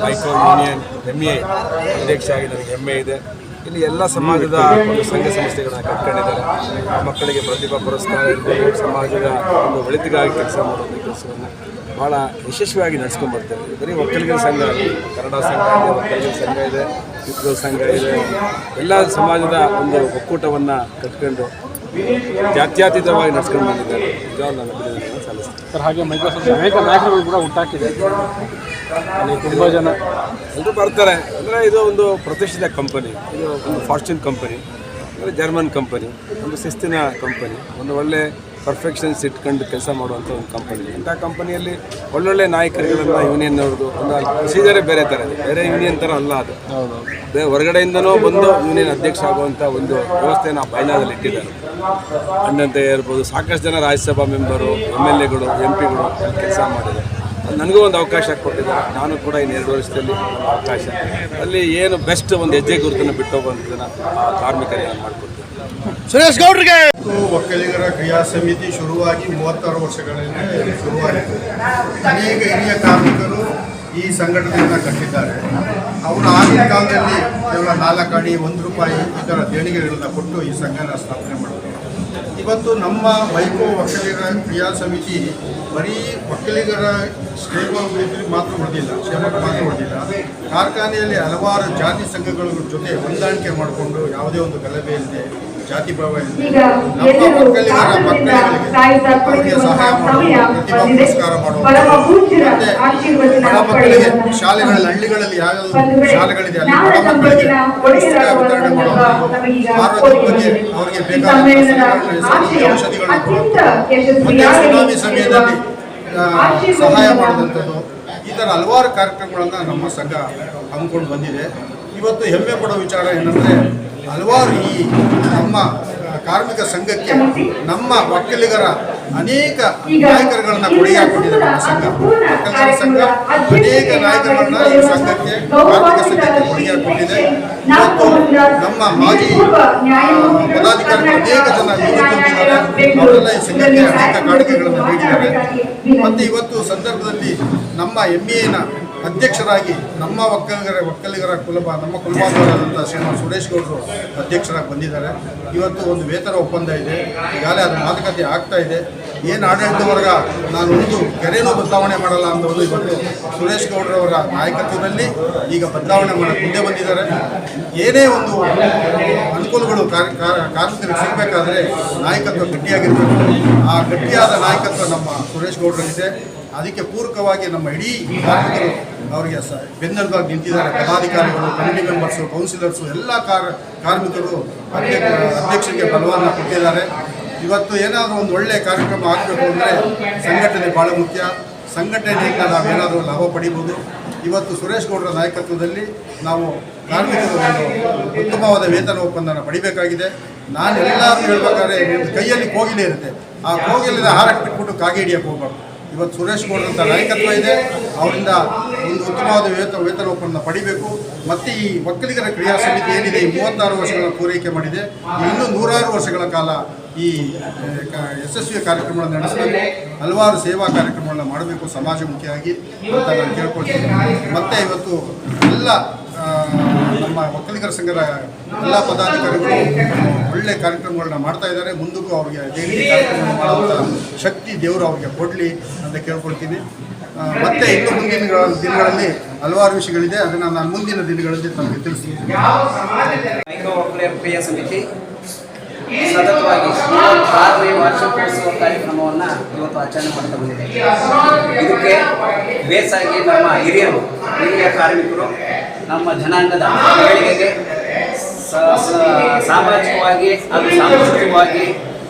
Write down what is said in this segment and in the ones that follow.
Micro union M A ಅಧ್ಯಕ್ಷ ಆಗಿ ನನಗೆ ಹೆಮ್ಮೆ ಇದೆ. ಇಲ್ಲಿ ಎಲ್ಲ ಸಮಾಜದ ಒಂದು ಸಂಘ ಸಂಸ್ಥೆಗಳನ್ನ ಕಟ್ಕೊಂಡಿದ್ದಾರೆ. ಮಕ್ಕಳಿಗೆ ಪ್ರತಿಭಾ ಪುರಸ್ಕಾರ ಇರ್ಬೋದು, ಸಮಾಜದ ಒಂದು ಒಳಿತಿಗಾಗಿ ಕೆಲಸ ಮಾಡುವಂಥ ಕೆಲಸವನ್ನು ಭಾಳ ಯಶಸ್ವಿಯಾಗಿ ನಡ್ಸ್ಕೊಂಡು ಬರ್ತೇವೆ ಬರೀ ಒಕ್ಕಲಿಗರ ಸಂಘ ಕನ್ನಡ ಸಂಘ ಇದೆ, ಒಕ್ಕಲಿಗರ ಸಂಘ ಇದೆ ಚಿತ್ರ ಸಂಘ ಇದೆ. ಎಲ್ಲ ಸಮಾಜದ ಒಂದು ಒಕ್ಕೂಟವನ್ನು ಕಟ್ಕೊಂಡು ಜಾತ್ಯಾತೀತವಾಗಿ ನಡ್ಸ್ಕೊಂಡು ಬಂದಿದ್ದಾರೆ. ಸರ್, ಹಾಗೆ ಮೈಕ್ರೋಸಾಫ್ಟ್ ಅನೇಕ ನಾಯಕರುಗಳು ಕೂಡ ಹುಟ್ಟಾಕಿದೆ ಅಲ್ಲಿ ತುಂಬ ಜನ ಎಲ್ಲರೂ ಬರ್ತಾರೆ. ಅಂದರೆ ಇದು ಒಂದು ಪ್ರತಿಷ್ಠಿತ ಕಂಪನಿ ಇದು ಒಂದು ಫಾರ್ಚೂನ್ ಕಂಪನಿ ಅಂದರೆ ಜರ್ಮನ್ ಕಂಪನಿ ಒಂದು ಶಿಸ್ತಿನ ಕಂಪನಿ ಒಂದು ಒಳ್ಳೆ ಪರ್ಫೆಕ್ಷನ್ಸ್ ಇಟ್ಕೊಂಡು ಕೆಲಸ ಮಾಡುವಂಥ ಒಂದು ಕಂಪನಿ ಇಂಥ ಕಂಪನಿಯಲ್ಲಿ ಒಳ್ಳೊಳ್ಳೆ ನಾಯಕರುಗಳನ್ನು ಯೂನಿಯನ್ನವ್ರದ್ದು ಒಂದು ಪ್ರೊಸೀಜರೇ ಬೇರೆ ಥರ ಇದೆ. ಬೇರೆ ಯೂನಿಯನ್ ಥರ ಅಲ್ಲ ಅದು. ಹೊರಗಡೆಯಿಂದನೂ ಬಂದು ಯೂನಿಯನ್ ಅಧ್ಯಕ್ಷ ಆಗುವಂಥ ಒಂದು ವ್ಯವಸ್ಥೆನ ಬೈನಾದಲ್ಲಿ ಇಟ್ಟಿದ್ದಾರೆ. ಅಣ್ಣಂತೆ ಇರ್ಬೋದು, ಸಾಕಷ್ಟು ಜನ ರಾಜ್ಯಸಭಾ ಮೆಂಬರು ಎಂ ಎಲ್ ಎಗಳು ಎಂ ಪಿಗಳು ಕೆಲಸ ಮಾಡಿದ್ದಾರೆ. ನನಗೂ ಒಂದು ಅವಕಾಶ ಕೊಟ್ಟಿದ್ದಾರೆ. ನಾನು ಕೂಡ ಇನ್ನು ಎರಡು ವರ್ಷದಲ್ಲಿ ಅವಕಾಶ. ಅಲ್ಲಿ ಏನು ಬೆಸ್ಟ್ ಒಂದು ಹೆಜ್ಜೆ ಗುರುತನ್ನು ಬಿಟ್ಟು ಹೋಗುವಂಥದ್ದನ್ನು ಆ ಕಾರ್ಮಿಕರಿಗೆ ನಾನು ಮಾಡಿಕೊಡ್ತೀನಿ. ಸುರೇಶ್ ಗೌಡ್ರಿಗೆ! ಒಕ್ಕಲಿಗರ ಕ್ರಿಯಾ ಸಮಿತಿ ಶುರುವಾಗಿ ಮೂವತ್ತಾರು ವರ್ಷಗಳಲ್ಲಿ ಶುರುವಾಯಿತು ಅನೇಕ ಹಿರಿಯ ಕಾರ್ಮಿಕರು ಈ ಸಂಘಟನೆಯನ್ನು ಕಟ್ಟಿದ್ದಾರೆ. ಅವರು ಆಗಿನ ಕಾಲದಲ್ಲಿ ಕೇವಲ ನಾಲ್ಕು ಅಡಿ ಒಂದು ರೂಪಾಯಿ ಈ ಥರ ದೇಣಿಗೆಗಳನ್ನ ಕೊಟ್ಟು ಈ ಸಂಘನ ಸ್ಥಾಪನೆ ಮಾಡಿದ್ರು. ಇವತ್ತು ನಮ್ಮ ಮೈಕೋ ಒಕ್ಕಲಿಗರ ಕ್ರಿಯಾ ಸಮಿತಿ ಬರೀ ಒಕ್ಕಲಿಗರ ಅಭಿವೃದ್ಧಿ ಮಾತ್ರ ಉಳಿದಿಲ್ಲ ಕ್ಷೇಮಕ್ಕೆ ಮಾತ್ರ ಉಳಿದಿಲ್ಲ ಕಾರ್ಖಾನೆಯಲ್ಲಿ ಹಲವಾರು ಜಾತಿ ಸಂಘಗಳ ಜೊತೆ ಹೊಂದಾಣಿಕೆ ಮಾಡಿಕೊಂಡು ಯಾವುದೇ ಒಂದು ಗಲಭೆ ಜಾತಿ ಭಾವ ಮಕ್ಕಳಿಗೆ ಸಹಾಯ ಆಶೀರ್ವಚನ ಮಕ್ಕಳಿಗೆ ಶಾಲೆಗಳಲ್ಲಿ ಹಳ್ಳಿಗಳಲ್ಲಿ ಯಾವ ಶಾಲೆಗಳಿದೆ ಅಲ್ಲಿ ಮಕ್ಕಳಿಗೆ ವಿತರಣೆ ಆರೋಗ್ಯದ ಬಗ್ಗೆ ಅವರಿಗೆ ಈ ಬೇಕಾದ ಔಷಧಿಗಳನ್ನು ಮತ್ತೆ ಸುನಾಮಿ ಸಮಯದಲ್ಲಿ ಸಹಾಯ ಮಾಡಿದಂಥದ್ದು ಈ ಥರ ಹಲವಾರು ಕಾರ್ಯಕ್ರಮಗಳನ್ನು ನಮ್ಮ ಸಂಘ ಹಮ್ಮಿಕೊಂಡು ಬಂದಿದೆ. ಇವತ್ತು ಹೆಮ್ಮೆ ಪಡೋ ವಿಚಾರ ಏನಂದರೆ ಹಲವಾರು ಈ ನಮ್ಮ ಕಾರ್ಮಿಕ ಸಂಘಕ್ಕೆ ನಮ್ಮ ಒಕ್ಕಲಿಗರ ಅನೇಕ ನಾಯಕರುಗಳನ್ನ ಕೊಡುಗೆ ನಮ್ಮ ಸಂಘ. ಒಕ್ಕಲಿಗರ ಸಂಘ, ಅನೇಕ ನಾಯಕರುಗಳನ್ನ ಈ ಸಂಘಕ್ಕೆ ಕಾರ್ಮಿಕ ಸಂಘಕ್ಕೆ ಕೊಡುಗೆ ಹಾಕೊಂಡಿದೆ. ಇವತ್ತು ನಮ್ಮ ಮಾಜಿ ಪದಾಧಿಕಾರಿ ಪದಾಧಿಕಾರಿಗಳು ಅನೇಕ ಜನ ಅವರೆಲ್ಲ ಈ ಸಂಘಕ್ಕೆ ಅನೇಕ ಕಾಣಿಕೆಗಳನ್ನು ನೀಡಿದ್ದಾರೆ. ಮತ್ತು ಇವತ್ತು ಸಂದರ್ಭದಲ್ಲಿ ನಮ್ಮ ಎಂ ಎನ ಅಧ್ಯಕ್ಷರಾಗಿ ನಮ್ಮ ಒಕ್ಕಲಿಗರ ಒಕ್ಕಲಿಗರ ಕುಲಬ, ನಮ್ಮ ಕುಲಬಾಂಧವರಾದಂಥ ಶ್ರೀಮಾನ್ ಸುರೇಶ್ ಗೌಡರು ಅಧ್ಯಕ್ಷರಾಗಿ ಬಂದಿದ್ದಾರೆ. ಇವತ್ತು ಒಂದು ವೇತನ ಒಪ್ಪಂದ ಇದೆ. ಈಗಾಗಲೇ ಅದರ ಮಾತುಕತೆ ಆಗ್ತಾ ಇದೆ. ಏನು ಆಡಳಿತ ವರ್ಗ, ನಾನು ಒಂದು ಕೆರೆನೂ ಬದಲಾವಣೆ ಮಾಡಲ್ಲ ಅನ್ನೋದು ಇವತ್ತು ಸುರೇಶ್ ಗೌಡ್ರವರ ನಾಯಕತ್ವದಲ್ಲಿ ಈಗ ಬದಲಾವಣೆ ಮಾಡಕ್ಕೆ ಮುಂದೆ ಬಂದಿದ್ದಾರೆ. ಏನೇ ಒಂದು ಅನುಕೂಲಗಳು ಕಾರ್- ಕಾರ್- ಕಾರ್ಮಿಕರಿಗೆ ಸಿಗಬೇಕಾದ್ರೆ ನಾಯಕತ್ವ ಗಟ್ಟಿಯಾಗಿರ್ತದೆ ಆ ಗಟ್ಟಿಯಾದ ನಾಯಕತ್ವ ನಮ್ಮ ಸುರೇಶ್ ಗೌಡ್ರಲ್ಲಿದೆ. ಅದಕ್ಕೆ ಪೂರಕವಾಗಿ ನಮ್ಮ ಇಡೀ ಕಾರ್ಮಿಕರು ಅವರಿಗೆ ಸ ಬೆನ್ನೆಲುಬಾಗಿ ನಿಂತಿದ್ದಾರೆ. ಪದಾಧಿಕಾರಿಗಳು ಕಮಿಟಿ ಮೆಂಬರ್ಸು ಕೌನ್ಸಿಲರ್ಸು ಎಲ್ಲ ಕಾರ್ ಕಾರ್ಮಿಕರು ಅಧ್ಯಕ್ಷ ಅಧ್ಯಕ್ಷರಿಗೆ ಬಲವನ್ನು ಕೊಟ್ಟಿದ್ದಾರೆ. ಇವತ್ತು ಏನಾದರೂ ಒಂದು ಒಳ್ಳೆಯ ಕಾರ್ಯಕ್ರಮ ಆಗಬೇಕು ಅಂದರೆ ಸಂಘಟನೆ ಭಾಳ ಮುಖ್ಯ. ಸಂಘಟನೆಯಿಂದ ನಾವೇನಾದರೂ ಲಾಭ ಪಡಿಬೋದು. ಇವತ್ತು ಸುರೇಶ್ ಗೌಡರ ನಾಯಕತ್ವದಲ್ಲಿ ನಾವು ಕಾರ್ಮಿಕರು ಒಂದು ಉತ್ತಮವಾದ ವೇತನ ಒಪ್ಪಂದನ ಪಡಿಬೇಕಾಗಿದೆ. ನಾನು ಎಲ್ಲರೂ ಹೇಳ್ಬೇಕಾದ್ರೆ ಕೈಯಲ್ಲಿ ಕೋಗಿಲೆ ಇರುತ್ತೆ. ಆ ಕೋಗಿಲಿನ ಹಾರಕ್ಕೆ ಬಿಟ್ಬಿಟ್ಟು ಕಾಗೆ ಹಿಡಿಯಕ್ಕೆ ಹೋಗ್ಬಾರ್ದು. ಇವತ್ತು ಸುರೇಶ್ ಗೌಡ್ರಂಥ ನಾಯಕತ್ವ ಇದೆ. ಅವರಿಂದ ಒಂದು ಉತ್ತಮವಾದ ವೇತ ವೇತನ ಒಪ್ಪಂದ ಪಡಿಬೇಕು. ಮತ್ತು ಈ ಒಕ್ಕಲಿಗರ ಕ್ರಿಯಾ ಸಮಿತಿ ಏನಿದೆ, ಈ ಮೂವತ್ತಾರು ವರ್ಷಗಳ ಪೂರೈಕೆ ಮಾಡಿದೆ. ಇನ್ನೂ ನೂರಾರು ವರ್ಷಗಳ ಕಾಲ ಈ ಯಶಸ್ವಿ ಕಾರ್ಯಕ್ರಮಗಳನ್ನು ನಡೆಸಬೇಕು. ಹಲವಾರು ಸೇವಾ ಕಾರ್ಯಕ್ರಮಗಳನ್ನ ಮಾಡಬೇಕು, ಸಮಾಜಮುಖಿಯಾಗಿ ಅಂತ ನಾನು ಕೇಳ್ಕೊಳ್ತೀನಿ. ಮತ್ತು ಇವತ್ತು ಎಲ್ಲ ನಮ್ಮ ಒಕ್ಕಲಿಗರ ಸಂಘದ ಎಲ್ಲ ಪದಾಧಿಕಾರಿಗಳು ಒಳ್ಳೆ ಕಾರ್ಯಕ್ರಮಗಳನ್ನ ಮಾಡ್ತಾ ಇದ್ದಾರೆ. ಮುಂದಕ್ಕೂ ಅವ್ರಿಗೆ ಡೈಲಿ ಕಾರ್ಯಕ್ರಮ ಮಾಡುವಂಥ ಶಕ್ತಿ ದೇವರು ಅವ್ರಿಗೆ ಕೊಡಲಿ ಅಂತ ಕೇಳ್ಕೊಳ್ತೀನಿ. ಮತ್ತೆ ಇನ್ನು ಮುಂದಿನ ದಿನಗಳಲ್ಲಿ ಹಲವಾರು ವಿಷಯಗಳಿದೆ. ಅದನ್ನು ನಾನು ಮುಂದಿನ ದಿನಗಳಲ್ಲಿ ತಮಗೆ ತಿಳಿಸ್ತೀನಿ. ಸಮಿತಿ, ಸತತವಾಗಿ ಆರನೇ ವಾರ್ಷಿಕೋತ್ಸವ ಕಾರ್ಯಕ್ರಮವನ್ನು ಇವತ್ತು ಆಚರಣೆ ಮಾಡ್ತಾ ಬಂದಿದೆ. ಇದಕ್ಕೆ ಬೇಸಾಗಿ ನಮ್ಮ ಹಿರಿಯರು, ಹಿರಿಯ ಕಾರ್ಮಿಕರು ನಮ್ಮ ಜನಾಂಗದ ಏಳಿಗೆಗೆ ಸಾಮಾಜಿಕವಾಗಿ ಹಾಗೂ ಸಾಂಸ್ಕೃತಿಕವಾಗಿ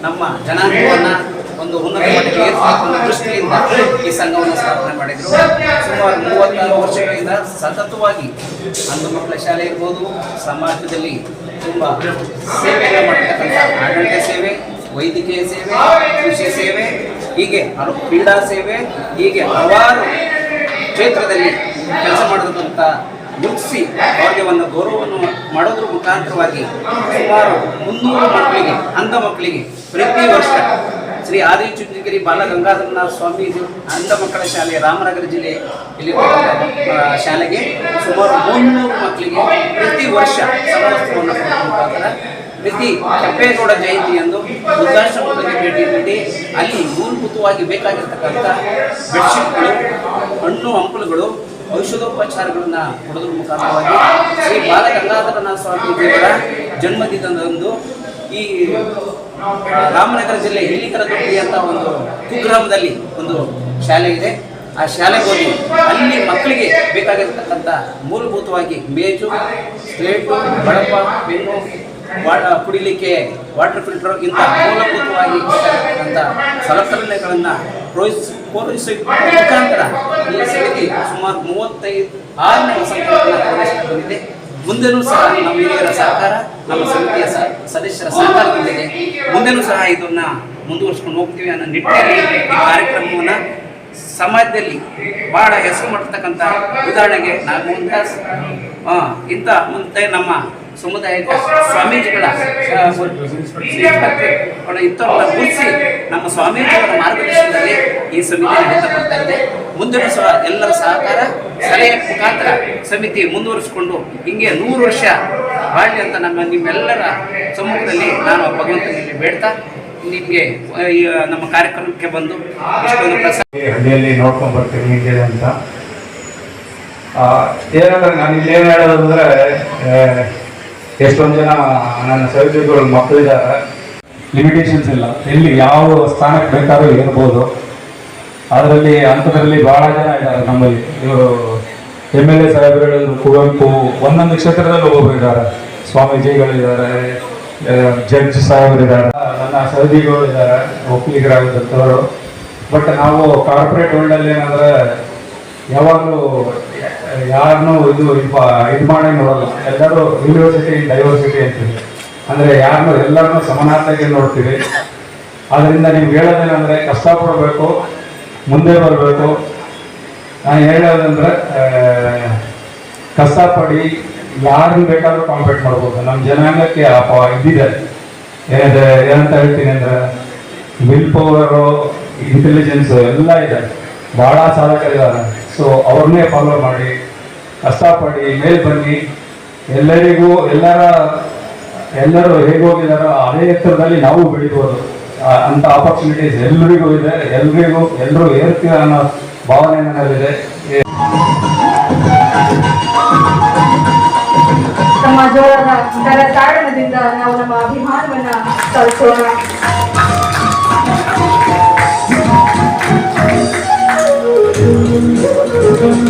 ನಮ್ಮ ಜನಾಂಗವನ್ನು ಒಂದು ಉನ್ನತ ಮಟ್ಟಕ್ಕೆ ಒಂದು ದೃಷ್ಟಿಯಿಂದ ಈ ಸಂಘವನ್ನು ಸ್ಥಾಪನೆ ಮಾಡಿದರು. ಸುಮಾರು ಮೂವತ್ತಾರು ವರ್ಷಗಳಿಂದ ಸತತವಾಗಿ ಅಂದು ಮಕ್ಕಳ ಶಾಲೆ ಇರ್ಬೋದು, ಸಮಾಜದಲ್ಲಿ ತುಂಬ ಸೇವೆಯನ್ನು ಮಾಡತಕ್ಕಂಥ ಆಡಳಿತ ಸೇವೆ, ವೈದ್ಯಕೀಯ ಸೇವೆ, ಕೃಷಿ ಸೇವೆ, ಹೀಗೆ ಹಲವು ಕ್ರೀಡಾ ಸೇವೆ, ಹೀಗೆ ಹಲವಾರು ಕ್ಷೇತ್ರದಲ್ಲಿ ಕೆಲಸ ಮಾಡತಕ್ಕಂಥ ಗುರುತಿಸಿ ಅವರಿಗೆ ಗೌರವವನ್ನು ಮಾಡೋದ್ರ ಮುಖಾಂತರವಾಗಿ ಸುಮಾರು ಮುನ್ನೂರು ಮಕ್ಕಳಿಗೆ, ಅಂಧ ಮಕ್ಕಳಿಗೆ ಪ್ರತಿ ವರ್ಷ ಶ್ರೀ ಆದಿಚುಂಚನಗಿರಿ ಬಾಲಗಂಗಾಧರನಾಥ ಸ್ವಾಮೀಜಿ ಅಂಧ ಮಕ್ಕಳ ಶಾಲೆ ರಾಮನಗರ ಜಿಲ್ಲೆ ಇಲ್ಲಿ ಶಾಲೆಗೆ ಸುಮಾರು ಮುನ್ನೂರು ಮಕ್ಕಳಿಗೆ ಪ್ರತಿ ವರ್ಷ ಸಮಸ್ತವನ್ನು ಮುಖಾಂತರ ಪ್ರತಿ ಕೆಂಪೇಗೌಡ ಜಯಂತಿಯಂದು ವೃದ್ಧಾಶ್ರಮಗಳಿಗೆ ಭೇಟಿ ನೀಡಿ ಅಲ್ಲಿ ಮೂಲಭೂತವಾಗಿ ಬೇಕಾಗಿರ್ತಕ್ಕಂಥ ಬೆಡ್ಶೀಟ್ಗಳು ಹಣ್ಣು, ಹಂಪಲುಗಳು ಔಷಧೋಪಚಾರಗಳನ್ನ ಕೊಡೋದ್ರ ಮುಖಾಂತರವಾಗಿ ಶ್ರೀ ಬಾಲಗಂಗಾಧರನಾಥ ಸ್ವಾಮೀಜಿಯವರ ಜನ್ಮದಿನದಂದು ಈ ರಾಮನಗರ ಜಿಲ್ಲೆ ಹಿಲಿಕರದೊಡ್ಡಿ ಅಂತ ಒಂದು ಕುಗ್ರಾಮದಲ್ಲಿ ಒಂದು ಶಾಲೆ ಇದೆ ಆ ಶಾಲೆಗೆ ಹೋಗಿ ಅಲ್ಲಿ ಮಕ್ಕಳಿಗೆ ಬೇಕಾಗಿರ್ತಕ್ಕಂಥ ಮೂಲಭೂತವಾಗಿ ಮೇಜು, ಸ್ಲೇಟು, ಬಡಪ ವಾಟ ಕುಡಿಲಿಕ್ಕೆ ವಾಟರ್ ಫಿಲ್ಟರ್ ಇಂತಹ ಮೂಲಭೂತವಾಗಿ ಬೇಕಾಗಿರ್ತಕ್ಕಂಥ ಸಲಕರಣೆಗಳನ್ನು ಪೂರೈಸಿ ಮುಖಾಂತರ ಈ ಸಮಿತಿ ಸುಮಾರು ಮೂವತ್ತೈದು ಆರನೇ ಹೊಸ ಬಂದಿದೆ. ಮುಂದೆನೂ ಸಹ ನಮ್ಮ ಹಿರಿಯರ ಸಹಕಾರ, ನಮ್ಮ ಸಮಿತಿಯ ಸದಸ್ಯರ ಸಹಕಾರದೊಂದಿಗೆ ಮುಂದೆನೂ ಸಹ ಇದನ್ನ ಮುಂದುವರಿಸ್ಕೊಂಡು ಹೋಗ್ತೀವಿ ಅನ್ನೋ ನಿಟ್ಟಿನಲ್ಲಿ ಈ ಕಾರ್ಯಕ್ರಮವನ್ನು ಸಮಾಜದಲ್ಲಿ ಬಹಳ ಹೆಸರು ಮಾಡ್ತಕ್ಕಂಥ ಉದಾಹರಣೆಗೆ ನಾವು ಮುಂದೆ ಇಂಥ ಮುಂದೆ ನಮ್ಮ ಸಮುದಾಯದ ಸ್ವಾಮೀಜಿಗಳ ಇಂಥವ್ರನ್ನ ಗುರುತಿಸಿ ನಮ್ಮ ಸ್ವಾಮೀಜಿಗಳ ಮಾರ್ಗದರ್ಶನದಲ್ಲಿ ಈ ಸಮಿತಿ ನಡೀತಾ ಬರ್ತಾ ಇದೆ. ಮುಂದಿನ ಸಹ ಎಲ್ಲರ ಸಹಕಾರ, ಸಲಹೆ ಮುಖಾಂತರ ಸಮಿತಿ ಮುಂದುವರಿಸಿಕೊಂಡು ಹಿಂಗೆ ನೂರು ವರ್ಷ ಬಾಳಿ ಅಂತ ನಮ್ಮ ನಿಮ್ಮೆಲ್ಲರ ಸಮ್ಮುಖದಲ್ಲಿ ನಾನು ಭಗವಂತನಲ್ಲಿ ಬೇಡ್ತಾ ನಿಮಗೆ ನಮ್ಮ ಕಾರ್ಯಕ್ರಮಕ್ಕೆ ಬಂದು ಹಳ್ಳಿಯಲ್ಲಿ ನೋಡ್ಕೊಂಡು ಬರ್ತೀನಿ ಅಂತ. ಏನಂದ್ರೆ ನಾನು ಏನು ಹೇಳೋದಂದ್ರೆ ಎಷ್ಟೊಂದು ಜನ ನನ್ನ ಸಹೋದ್ಯೋಗಿಗಳು ಮಕ್ಕಳಿದ್ದಾರೆ. ಲಿಮಿಟೇಷನ್ಸ್ ಇಲ್ಲ. ಎಲ್ಲಿ ಯಾವ ಸ್ಥಾನಕ್ಕೆ ಬೇಕಾದ್ರೂ ಇರ್ಬೋದು ಅದರಲ್ಲಿ ಅಂಥದ್ರಲ್ಲಿ ಬಹಳ ಜನ ಇದ್ದಾರೆ ನಮ್ಮಲ್ಲಿ. ಇವರು ಎಂ ಎಲ್ ಎ ಸಾಹೇಬರು ಕುವೆಂಪು, ಒಂದೊಂದು ಕ್ಷೇತ್ರದಲ್ಲಿ ಒಬ್ಬೊಬ್ರು ಇದ್ದಾರೆ. ಸ್ವಾಮೀಜಿಗಳಿದ್ದಾರೆ ಜಡ್ಜ್ ಸಾಹೇಬರಿದ್ದಾರೆ. ನನ್ನ ಸಹೋದ್ಯೋಗಿಗಳು ಇದ್ದಾರೆ ಒಕ್ಕಲಿಗರಾಗಿದ್ದಂಥವ್ರು ಬಟ್ ನಾವು ಕಾರ್ಪೊರೇಟ್ ವರ್ಲ್ಡಲ್ಲಿ ಏನಂದ್ರೆ ಯಾವಾಗಲೂ ಯಾರನ್ನೂ ಇದು ಇದು ಮಾಡಿ ನೋಡಲ್ಲ. ಎಲ್ಲರೂ ಯೂನಿವರ್ಸಿಟಿ ಡೈವರ್ಸಿಟಿ ಅಂತೀವಿ. ಅಂದರೆ ಯಾರನ್ನೂ ಎಲ್ಲರನ್ನೂ ಸಮಾನತೆಗೆ ನೋಡ್ತೀವಿ. ಆದ್ದರಿಂದ ನೀವು ಹೇಳೋದೇನೆಂದರೆ ಕಷ್ಟಪಡಬೇಕು, ಮುಂದೆ ಬರಬೇಕು. ನಾನು ಹೇಳೋದಂದ್ರೆ ಕಷ್ಟಪಡಿ ಯಾರನ್ನು ಬೇಕಾದರೂ ಕಾಂಪೇಟ್ ಮಾಡ್ಬೋದು. ನಮ್ಮ ಜನಾಂಗಕ್ಕೆ ಆ ಇದ್ದಿದೆ ಇದಿದೆ. ಏನಿದೆ ಏನಂತ ಹೇಳ್ತೀನಿ ಅಂದರೆ ವಿಲ್ ಪವರು ಇಂಟೆಲಿಜೆನ್ಸು ಎಲ್ಲ ಇದೆ. ಭಾಳ ಸಾಧಕರಿದ್ದಾರೆ. ಸೊ ಅವ್ರನ್ನೇ ಫಾಲೋ ಮಾಡಿ, ಕಷ್ಟಪಡಿ, ಮೇಲ್ ಬನ್ನಿ. ಎಲ್ಲರಿಗೂ, ಎಲ್ಲರ, ಎಲ್ಲರೂ ಹೇಗೋಗಿದಾರೋ ಅದೇ ಎತ್ತರದಲ್ಲಿ ನಾವು ಬೆಳಿಬೋದು. ಅಂತ ಆಪರ್ಚುನಿಟೀಸ್ ಎಲ್ಲರಿಗೂ ಇದೆ. ಎಲ್ರಿಗೂ ಎಲ್ಲರೂ ಏರ್ತೀರ ಅನ್ನೋ ಭಾವನೆ ನನ್ನಲ್ಲಿದೆ ನಾವು ನಮ್ಮ ಅಭಿಮಾನವನ್ನ ತೋರಿಸೋಣ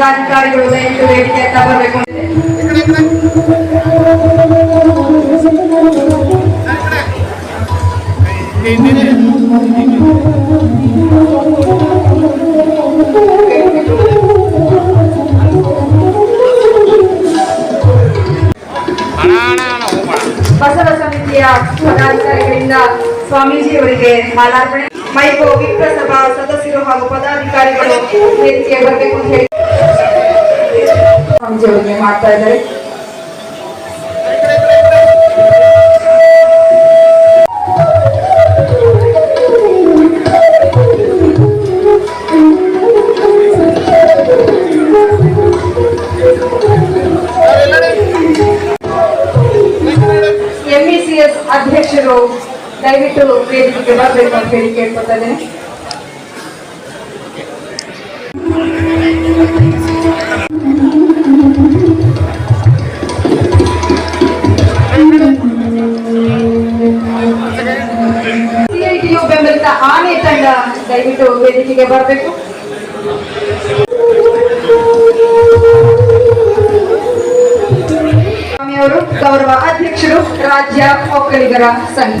ಪದಾಧಿಕಾರಿಗಳು ದಯವಿಟ್ಟು ವೇದಿಕೆ ಹತ್ರ ಬರಬೇಕು ಅಂತಿದೆ ಬಸವ ಸಮಿತಿಯ ಪದಾಧಿಕಾರಿಗಳಿಂದ ಸ್ವಾಮೀಜಿಯವರಿಗೆ ಮಾಲಾರ್ಪಣೆ ಮೈಕೋ ವಿಪ್ರಸಭಾ ಸದಸ್ಯರು ಹಾಗೂ ಪದಾಧಿಕಾರಿಗಳು ವೇದಿಕೆ ಬರಬೇಕು ಅಂತ ಹೇಳಿ ಸ್ವಾಮೀಜಿಯವರಿಗೆ ಮಾಡ್ತಾ ಇದ್ದಾರೆ ಎಂಇಸಿಎಸ್ ಅಧ್ಯಕ್ಷರು ದಯವಿಟ್ಟು ವೇದಿಕೆಗೆ ಬರಬೇಕು ಅಂತ ಹೇಳಿ ಕೇಳ್ಕೊತಾ ಇದ್ದೇನೆ ದಯವಿಟ್ಟು ವೇದಿಕೆಗೆ ಬರಬೇಕು. ಸ್ವಾಮಿಯವರು ಗೌರವ ಅಧ್ಯಕ್ಷರು ರಾಜ್ಯ ಒಕ್ಕಲಿಗರ ಸಂಘ.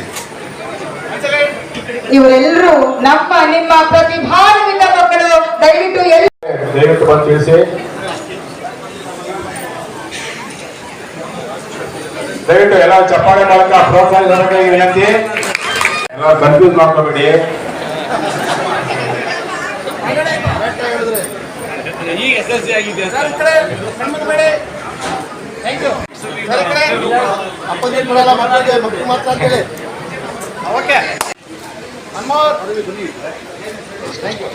ಇವರೆಲ್ಲರೂ ನಮ್ಮ ನಿಮ್ಮ ಪ್ರತಿಭಾನ್ವಿತ ಮಕ್ಕಳು ದಯವಿಟ್ಟು ಎಲ್ಲ ದಯವಿಟ್ಟು ಬಂದು ತಿಳಿಸಿ. ದಯವಿಟ್ಟು ಎಲ್ಲ ಚಪ್ಪಾಳೆ ಮೂಲಕ ಪ್ರೋತ್ಸಾಹ ವಿನಂತಿ. ಎಲ್ಲ ಕನ್ಫ್ಯೂಸ್ ಮಾಡ್ಕೋಬೇಡಿ. ಈಗ ಎಸ್ ಸಿ ಆಗಿದೆ. One more. Thank you.